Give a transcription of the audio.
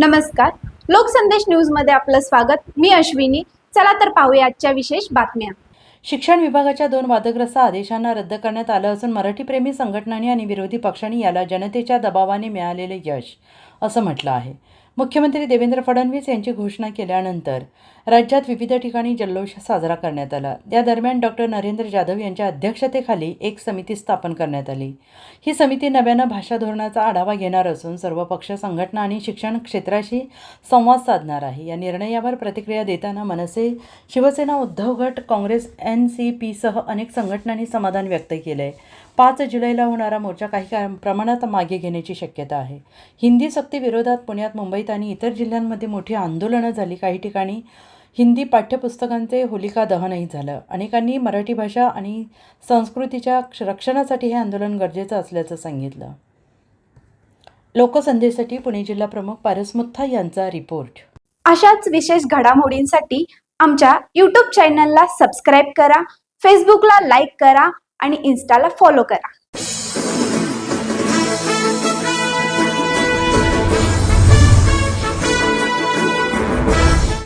नमस्कार. लोकसंदेश न्यूजमध्ये आपलं स्वागत. मी अश्विनी. चला तर पाहूया आजच्या विशेष बातम्या. शिक्षण विभागाच्या दोन वादग्रस्त आदेशांना रद्द करण्यात आलं असून मराठीप्रेमी संघटनांनी आणि विरोधी पक्षांनी याला जनतेच्या दबावाने मिळालेले यश असं म्हटलं आहे. मुख्यमंत्री देवेंद्र फडणवीस यांची घोषणा केल्यानंतर राज्यात विविध ठिकाणी जल्लोष साजरा करण्यात आला. या दरम्यान डॉक्टर नरेंद्र जाधव यांच्या अध्यक्षतेखाली एक समिती स्थापन करण्यात आली. ही समिती नव्यानं भाषा धोरणाचा आढावा घेणार असून सर्व पक्ष संघटना आणि शिक्षण क्षेत्राशी संवाद साधणार आहे. या निर्णयावर प्रतिक्रिया देताना मनसे शिवसेना उद्धव गट काँग्रेस एन सी पीसह अनेक संघटनांनी समाधान व्यक्त केलं आहे पाच जुलैला होणारा मोर्चा काही प्रमाणात मागे घेण्याची शक्यता आहे. हिंदी सक्तीविरोधात पुण्यात मुंबईत आणि इतर जिल्ह्यांमध्ये मोठी आंदोलनं झाली. काही ठिकाणी हिंदी पाठ्यपुस्तकांचे होलिका दहनही झालं. अनेकांनी मराठी भाषा आणि संस्कृतीच्या रक्षणासाठी हे आंदोलन गरजेचं असल्याचं सांगितलं. लोकसंदेसाठी पुणे जिल्हा प्रमुख पारस मुथा यांचा रिपोर्ट. अशाच विशेष घडामोडींसाठी आमच्या यूट्यूब चॅनलला सबस्क्राईब करा फेसबुकला लाईक करा आणि इन्स्टाला फॉलो करा.